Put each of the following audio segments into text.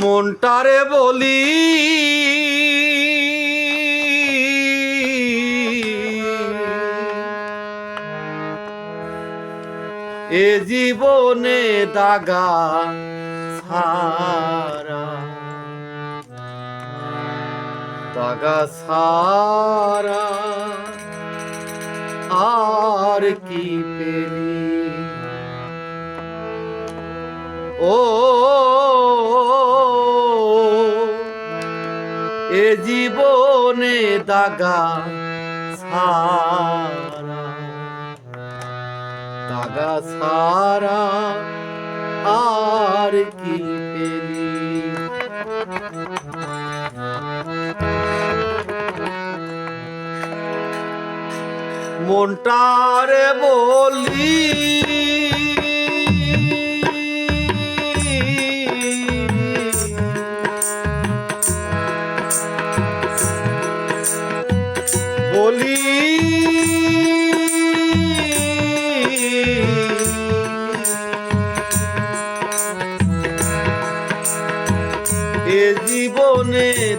মনটারে বলি এ জীবনে দাগা সারা দাগা সারা আর কি পেলি? ও এ জীবনে দাগা সারা দাগা সারা আর কি পেলি? মনটারে বলি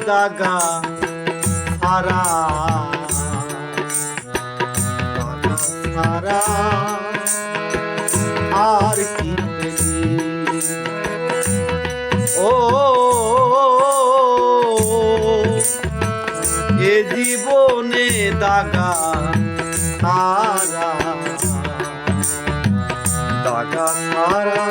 দাগা দাগা সারা আর কি ও এ জীবনে দাগা সারা দাগা সারা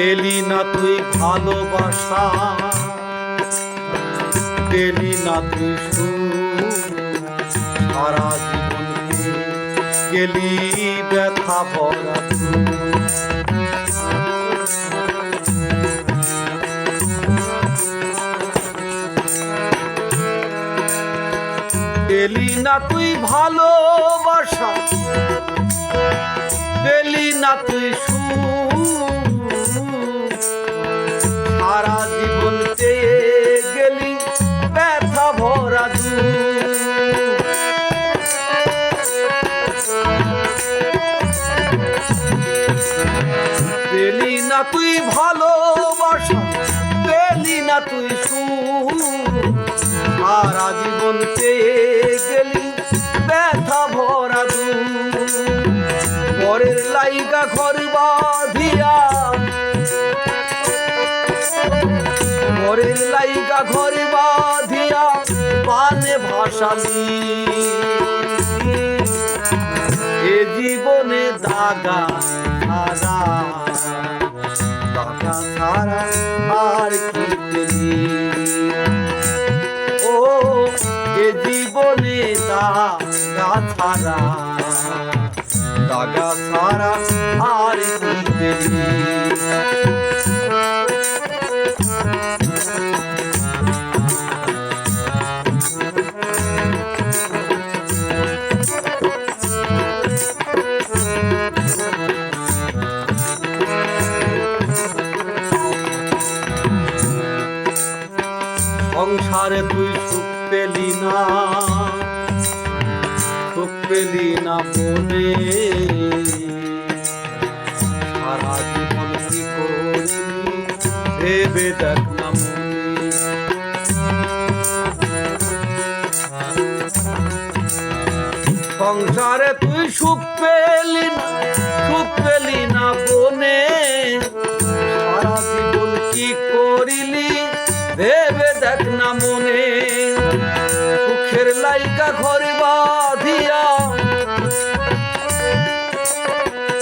পেলি না তুই ভালোবাসা, পেলি না তুই সারা জীবন গেলি ব্যথা তুই। পেলি না তুই ভালোবাসা, পেলি না তুই সুখ না তুই ভালোবাসা পেলি না তুই সারা জীবন চেয়ে গেলি ব্যথা ভরা দুঃখ। পরের লাইগা ঘর বাঁধিয়া ঘরের লাইগা ঘর বাঁধিয়া পানে ভাসালি এ জীবনে দাগা দাগা সারা দাগা সারা আর সুখ পেলি না মনে সারা জীবন কি মনে। সংসারে তুই সুখ পেলি না, সুখ পেলি না বনে। সারা জীবন কি করিলি, ভেবে দেখ না মনে। সুখের লাইকা ঘর বাঁধিয়া।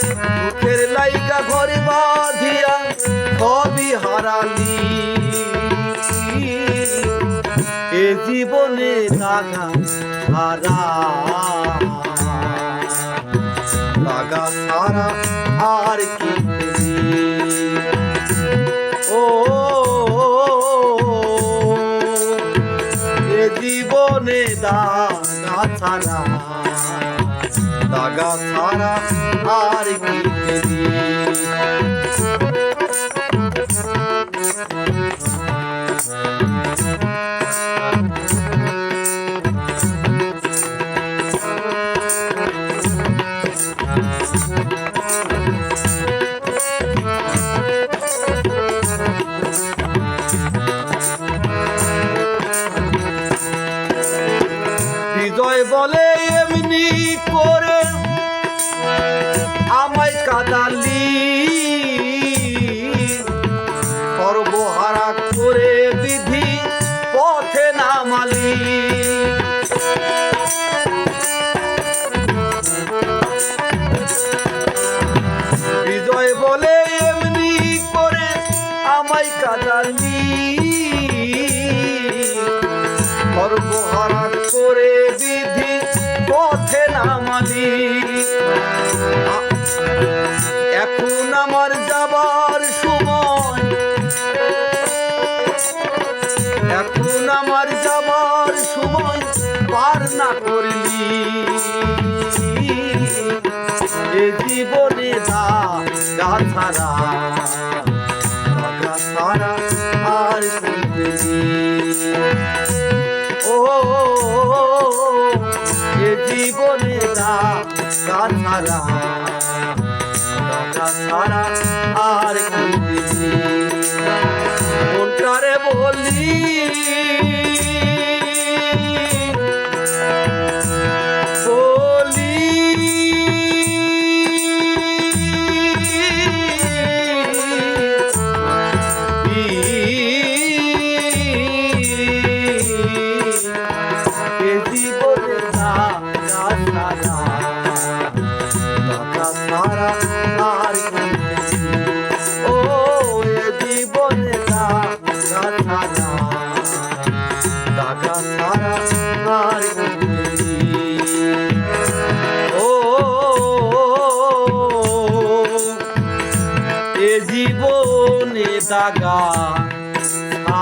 সুখের লাইকা ঘর বাঁধিয়া সবই হারালি। এ জীবনে দাগা হারা। দাগা সারা আর কি দাগা ছাড়া দাগা ছাড়া আর কি বলে এমনি করে। ছাড়া গা ছাড়া আর পেলি? ও, এ জীবনে দা গা ছাড়া আর কি পেলি? বলি বলি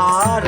আর